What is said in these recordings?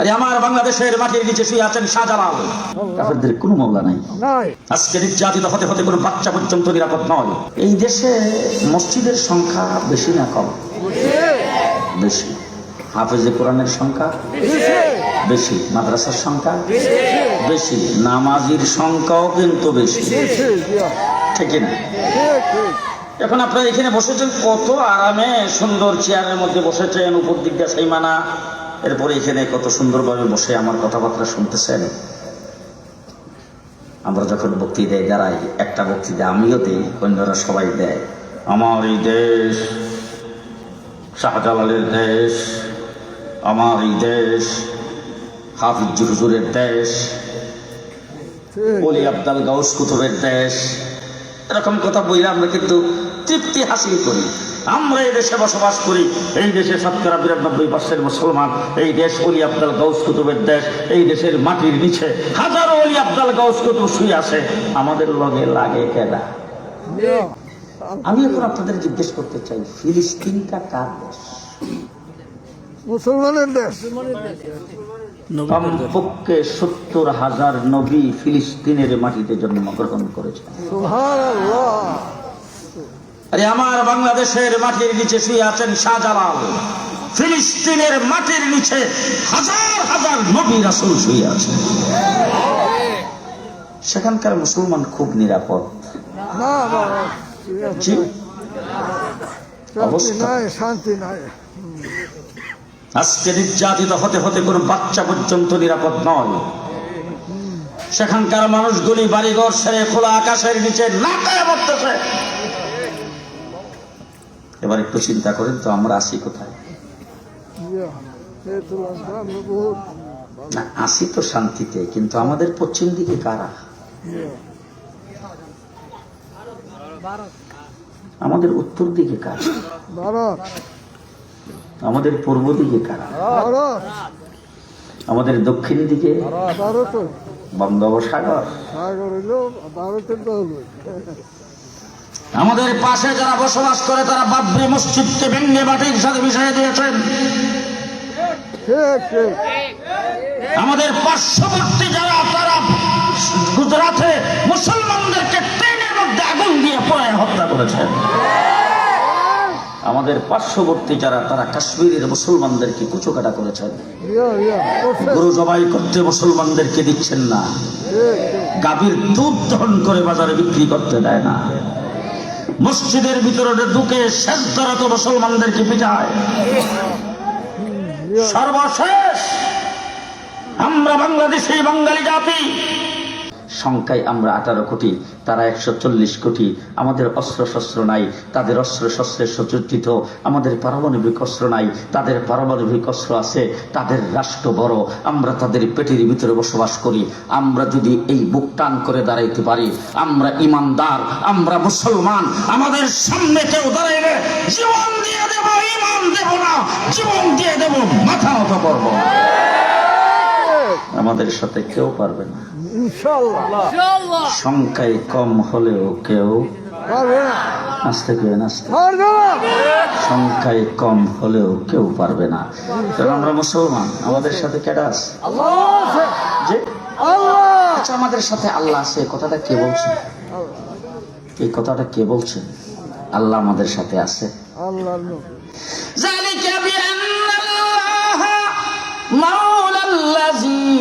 আরে আমার বাংলাদেশের মাটির নিচে শুয়ে আছেন শাহজালাল। কাফেরদের কোনো মামলা নাই। নাই। আজকে নির্যাতিত হতে হতে কোনো বাচ্চা পর্যন্ত নিরাপদ নয়। এই দেশে মসজিদের সংখ্যা বেশি না কম? বেশি। হাফেজে কোরআনের সংখ্যা বেশি। মাদ্রাসার সংখ্যা বেশি। নামাজির সংখ্যাও কিন্তু বেশি। ঠিক না? এখন আপনারা এখানে বসেছেন কত আরামে সুন্দর চেয়ারের মধ্যে বসেছেন উপর দিক দিয়ে সেইমানা। এরপরে এখানে কত সুন্দরভাবে বসে আমার কথাবার্তা শুনতেছেন। আমরা যখন বক্তি দেয় দাঁড়াই একটা বক্তি দেয়, আমিও দিই, অন্যরা সবাই দেয়। আমার এই দেশ, শাহজালালের দেশ, আমার এই দেশ, হাফিজ হুজুরের দেশ অলি আব্দাল গাউস কুতুবের দেশ, এরকম কথা বইলে আমরা কিন্তু তৃপ্তি হাসিল করি। আমরা এই দেশে বসবাস করি এই দেশে শতকরা বিরানব্বই পার্সেন্ট মুসলমান এই দেশ অলি আব্দাল গাউস কুতুবের দেশ এই দেশের মাটির নিচে হাজারো অলি আব্দাল গাউস কুতুব শুয়ে আছে। আমাদের লগে লাগে কেডা? আমি এখন আপনাদের জিজ্ঞেস করতে চাই ফিলিস্তিনটা কার দেশ? মুসলমানের দেশ। কমপক্ষে সত্তর হাজার নবী ফিলিস্তিনের মাটিতে জন্মগ্রহণ করেছেন। সুবহানাল্লাহ। আরে আমার বাংলাদেশের মাটির নিচে শুয়ে আছেন শাহজালাল। ফিলিস্তিনের মাটির নিচে হাজার হাজার নবী রাসুল শুয়ে আছেন। সেখানকার মুসলমান খুব নিরাপদ। আজকে নির্যাতিত হতে হতে কোনো বাচ্চা পর্যন্ত নিরাপদ নয়। সেখানকার মানুষগুলি বাড়িঘর সেরে খোলা আকাশের নিচে নাকায় পড়তেছে এবার একটু চিন্তা করেন তো আমরা আসি কোথায়? না আসি তো শান্তিতে কিন্তু আমাদের পশ্চিম দিকে কারা? আমাদের উত্তর দিকে কারা? ভারত আমাদের পূর্ব দিকে কারা? ভারত আমাদের দক্ষিণ দিকে ভারত। বঙ্গোপসাগর। আমাদের পাশে যারা বসবাস করে, তারা বাবরি মসজিদকে ভেঙে মাটির সাথে মিশিয়ে দিয়েছেন। আমাদের পার্শ্ববর্তী যারা, তারা গুজরাটে মুসলমানদেরকে ট্রেনের মধ্যে আগুন দিয়ে পড়ে হত্যা করেছেন আমাদের পার্শ্ববর্তী যারা, তারা কাশ্মীরের মুসলমানদেরকে কুচোকাটা করেছেন। গরু জবাই করতে মুসলমানদেরকে দিচ্ছেন না। গাভীর দুধ দহন করে বাজারে বিক্রি করতে দেয় না। মসজিদের ভিতরে ঢুকে শেষ দ্বারা তো মুসলমানদেরকে ইয়া সর্বশেষ আমরা বাংলাদেশি বাঙালি জাতি সংখ্যায় আমরা আঠারো কোটি, তারা একশো চল্লিশ কোটি। আমাদের অস্ত্র শস্ত্র নাই, তাদের অস্ত্র শস্ত্রের সজ্জিত। আমাদের পারমাণবিক অস্ত্র নাই, তাদের পারমাণবিক অস্ত্র আছে, তাদের রাষ্ট্র বড়। আমরা তাদের পেটের ভিতরে বসবাস করি। আমরা যদি এই বুক টান করে দাঁড়াইতে পারি, আমরা ইমানদার, আমরা মুসলমান, আমাদের সামনে কেউ দাঁড়াইলে জীবন দিয়ে দেব, ইমান দেব না, জীবন দিয়ে দেব, মাথা মতো করব। আমাদের সাথে কেউ পারবে না। সংখ্যায় কম হলেও কেউ পারবে আসতে কেউ আসতে সংখ্যায় কম হলেও কেউ পারবে না। কারণ আমরা মুসলমান আমাদের সাথে কেডা আছে? আল্লাহ যে আচ্ছা আমাদের সাথে আল্লাহ আছে কথাটা কে বলছে? এই কথাটা কে বলছে? আল্লাহ আমাদের সাথে আছে। আল্লাহ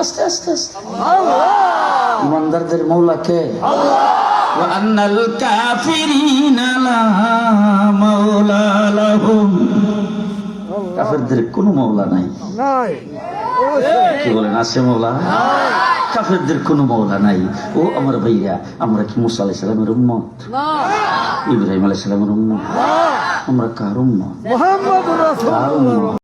আস্তে আস্তে আস্তে আল্লাহ ইমানদারদের মৌলা কে وأن الكافرين لا مولى لهم কাফেরদের কোনো মৌলা নাই নাই কি বলেন আছে মৌলা কাফেরদের কোনো মৌলা নাই ও আমার ভাইয়া আমরা কি মুসা আলাই সালামের উম্মত ইব্রাহিম আলাই সালামের উম্মত আমরা কার উম্মত মোহাম্মদ রাসূল কার উম্মত